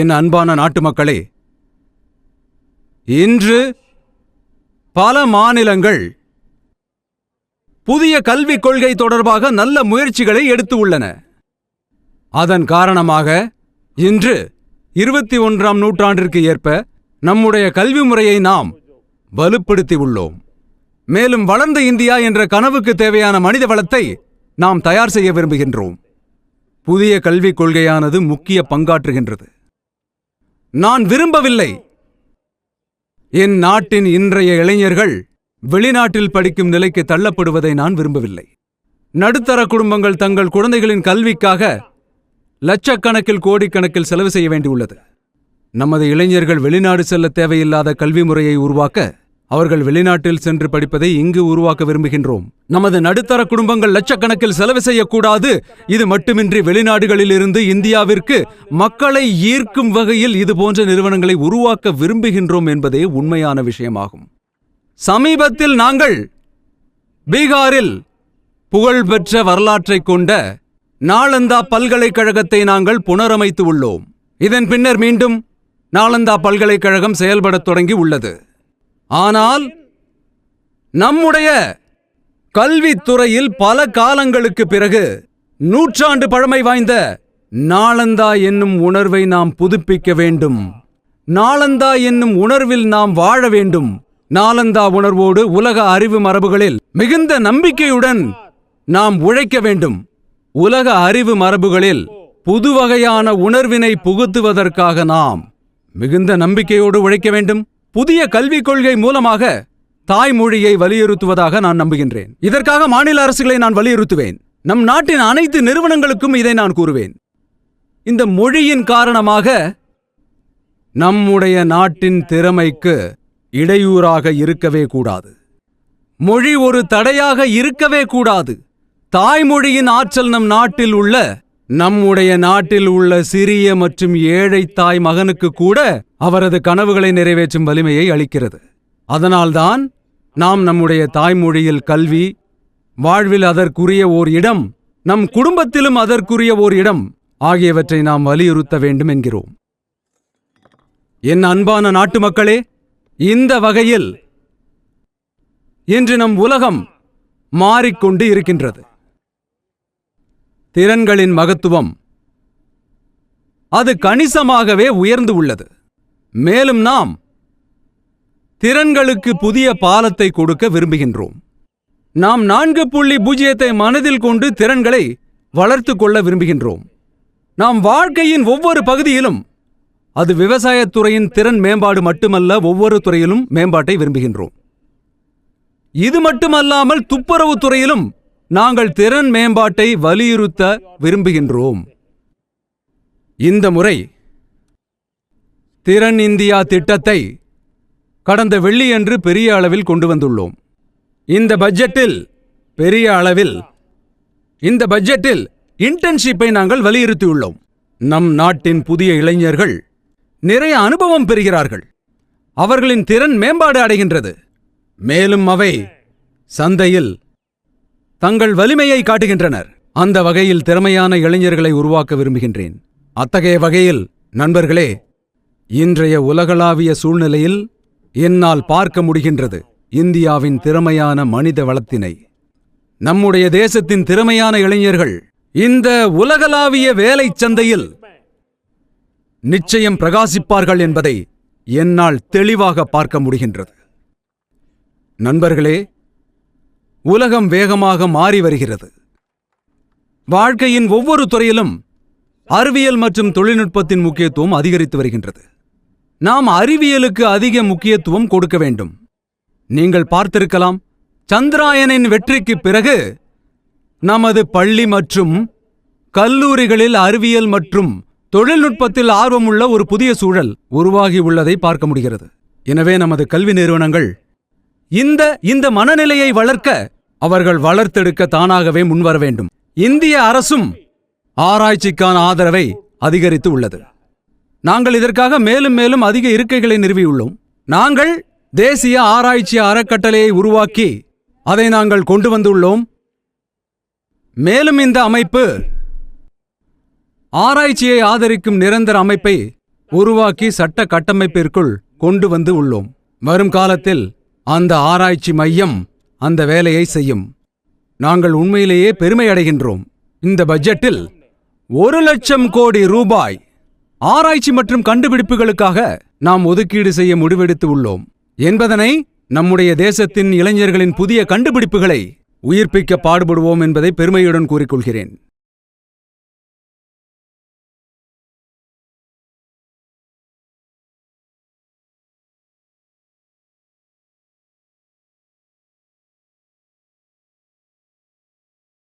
என் அன்பான நாட்டு மக்களே இன்று பல மாநிலங்கள் புதிய கல்விக் கொள்கை தொடர்பாக நல்ல முயற்சிகளை எடுத்து உள்ளன. அதன் காரணமாக இன்று இருபத்தி ஒன்றாம் நூற்றாண்டிற்கு ஏற்ப நம்முடைய கல்வி முறையை நாம் வலுப்படுத்தி உள்ளோம். மேலும் வளர்ந்த இந்தியா என்ற கனவுக்கு தேவையான மனித வளத்தை நாம் தயார் செய்ய விரும்புகின்றோம். புதிய கல்விக் கொள்கையானது முக்கிய பங்காற்றுகின்றது. நான் விரும்பவில்லை. என் நாட்டின் இன்றைய இளைஞர்கள் வெளிநாட்டில் படிக்கும் நிலைக்கு தள்ளப்படுவதை நான் விரும்பவில்லை. நடுத்தர குடும்பங்கள் தங்கள் குழந்தைகளின் கல்விக்காக லட்சக்கணக்கில் கோடிக்கணக்கில் செலவு செய்ய வேண்டியுள்ளது. நமது இளைஞர்கள் வெளிநாடு செல்ல தேவையில்லாத கல்வி முறையை உருவாக்க அவர்கள் வெளிநாட்டில் சென்று படிப்பதை இங்கு உருவாக்க விரும்புகின்றோம். நமது நடுத்தர குடும்பங்கள் லட்சக்கணக்கில் செலவு செய்யக்கூடாது. இது மட்டுமின்றி வெளிநாடுகளிலிருந்து இந்தியாவிற்கு மக்களை ஈர்க்கும் வகையில் இது போன்ற நிறுவனங்களை உருவாக்க விரும்புகின்றோம் என்பதே உண்மையான விஷயமாகும். சமீபத்தில் நாங்கள் பீகாரில் புகழ்பெற்ற வரலாற்றைக் கொண்ட நாளந்தா பல்கலைக்கழகத்தை நாங்கள் புனரமைத்து உள்ளோம். இதன் பின்னர் மீண்டும் நாளந்தா பல்கலைக்கழகம் செயல்படத் தொடங்கி உள்ளது. ஆனால் நம்முடைய கல்வித்துறையில் பல காலங்களுக்கு பிறகு நூற்றாண்டு பழமை வாய்ந்த நாளந்தா என்னும் உணர்வை நாம் புதுப்பிக்க வேண்டும். நாளந்தா என்னும் உணர்வில் நாம் வாழ வேண்டும். நாளந்தா உணர்வோடு உலக அறிவு மரபுகளில் மிகுந்த நம்பிக்கையுடன் நாம் உழைக்க வேண்டும். உலக அறிவு மரபுகளில் புது வகையான உணர்வினை புகுத்துவதற்காக நாம் மிகுந்த நம்பிக்கையோடு உழைக்க வேண்டும். புதிய கல்விக் கொள்கை மூலமாக தாய்மொழியை வலியுறுத்துவதாக நான் நம்புகின்றேன். இதற்காக மாநில அரசுகளை நான் வலியுறுத்துவேன். நம் நாட்டின் அனைத்து நிறுவனங்களுக்கும் இதை நான் கூறுவேன். இந்த மொழியின் காரணமாக நம்முடைய நாட்டின் திறமைக்கு இடையூறாக இருக்கவே கூடாது. மொழி ஒரு தடையாக இருக்கவே கூடாது. தாய்மொழியின் ஆற்றல் நம் நாட்டில் உள்ள நம்முடைய நாட்டில் உள்ள சிறிய மற்றும் ஏழை தாய் மகனுக்கு கூட அவரது கனவுகளை நிறைவேற்றும் வலிமையை அளிக்கிறது. அதனால்தான் நாம் நம்முடைய தாய்மொழியில் கல்வி வாழ்வில் அதற்குரிய ஓர் இடம் நம் குடும்பத்திலும் அதற்குரிய ஓர் இடம் ஆகியவற்றை நாம் வலியுறுத்த வேண்டும் என்கிறோம். என் அன்பான நாட்டு மக்களே இந்த வகையில் இன்று நம் உலகம் மாறிக்கொண்டு இருக்கின்றது. திறன்களின் மகத்துவம். அது கணிசமாகவே உயர்ந்து உள்ளது. மேலும் நாம் திறன்களுக்கு புதிய பாலத்தை கொடுக்க விரும்புகின்றோம். நாம் நான்கு புள்ளி பூஜ்ஜியத்தை மனதில் கொண்டு திறன்களை வளர்த்துக் கொள்ள விரும்புகின்றோம். நாம் வாழ்க்கையின் ஒவ்வொரு பகுதியிலும் அது விவசாயத்துறையின் திறன் மேம்பாடு மட்டுமல்ல ஒவ்வொரு துறையிலும் மேம்பாட்டை விரும்புகின்றோம். இது மட்டுமல்லாமல் துப்புரவு துறையிலும் நாங்கள் திறன் மேம்பாட்டை வலியுறுத்த விரும்புகின்றோம். இந்த முறை திறன் இந்தியா திட்டத்தை கடந்த வெள்ளியன்று பெரிய அளவில் கொண்டு வந்துள்ளோம். இந்த பட்ஜெட்டில் பெரிய அளவில் இந்த பட்ஜெட்டில் இன்டர்ன்ஷிப்பை நாங்கள் வலியுறுத்தியுள்ளோம். நம் நாட்டின் புதிய இளைஞர்கள் நிறைய அனுபவம் பெறுகிறார்கள். அவர்களின் திறன் மேம்பாடு அடைகின்றது. மேலும் அவை சந்தையில் தங்கள் வலிமையை காட்டுகின்றனர். அந்த வகையில் திறமையான இளைஞர்களை உருவாக்க விரும்புகின்றேன். அத்தகைய வகையில் நண்பர்களே இன்றைய உலகளாவிய சூழ்நிலையில் என்னால் பார்க்க முடிகின்றது இந்தியாவின் திறமையான மனித வளத்தினை. நம்முடைய தேசத்தின் திறமையான இளைஞர்கள் இந்த உலகளாவிய வேலைச் சந்தையில் நிச்சயம் பிரகாசிப்பார்கள் என்பதை என்னால் தெளிவாக பார்க்க முடிகின்றது. நண்பர்களே உலகம் வேகமாக மாறி வருகிறது. வாழ்க்கையின் ஒவ்வொரு துறையிலும் அறிவியல் மற்றும் தொழில்நுட்பத்தின் முக்கியத்துவம் அதிகரித்து வருகின்றது. நாம் அறிவியலுக்கு அதிக முக்கியத்துவம் கொடுக்க வேண்டும். நீங்கள் பார்த்திருக்கலாம் சந்திராயனின் வெற்றிக்கு பிறகு நமது பள்ளி மற்றும் கல்லூரிகளில் அறிவியல் மற்றும் தொழில்நுட்பத்தில் ஆர்வமுள்ள ஒரு புதிய சூழல் உருவாகி உள்ளதை பார்க்க முடிகிறது. எனவே நமது கல்வி நிறுவனங்கள் இந்த இந்த மனநிலையை வளர்க்க அவர்கள் வளர்த்தெடுக்க தானாகவே முன்வர வேண்டும் இந்திய அரசும் ஆராய்ச்சிக்கான ஆதரவை அதிகரித்து உள்ளது. நாங்கள் இதற்காக மேலும் மேலும் அதிக இருக்கைகளை நிறுவியுள்ளோம். நாங்கள் தேசிய ஆராய்ச்சி அறக்கட்டளையை உருவாக்கி அதை நாங்கள் கொண்டு வந்துள்ளோம். மேலும் இந்த அமைப்பு ஆராய்ச்சியை ஆதரிக்கும் நிரந்தர அமைப்பை உருவாக்கி சட்ட கட்டமைப்பிற்குள் கொண்டு வந்து உள்ளோம். வரும் காலத்தில் அந்த ஆராய்ச்சி மையம் அந்த வேலையை செய்யும். நாங்கள் உண்மையிலேயே பெருமை அடைகின்றோம். இந்த பட்ஜெட்டில் ஒரு லட்சம் கோடி ரூபாய் ஆராய்ச்சி மற்றும் கண்டுபிடிப்புகளுக்காக நாம் ஒதுக்கீடு செய்ய முடிவெடுத்து உள்ளோம். என்பதனை நம்முடைய தேசத்தின் இளைஞர்களின் புதிய கண்டுபிடிப்புகளை உயிர்ப்பிக்க பாடுபடுவோம் என்பதை பெருமையுடன் கூறிக்கொள்கிறேன்.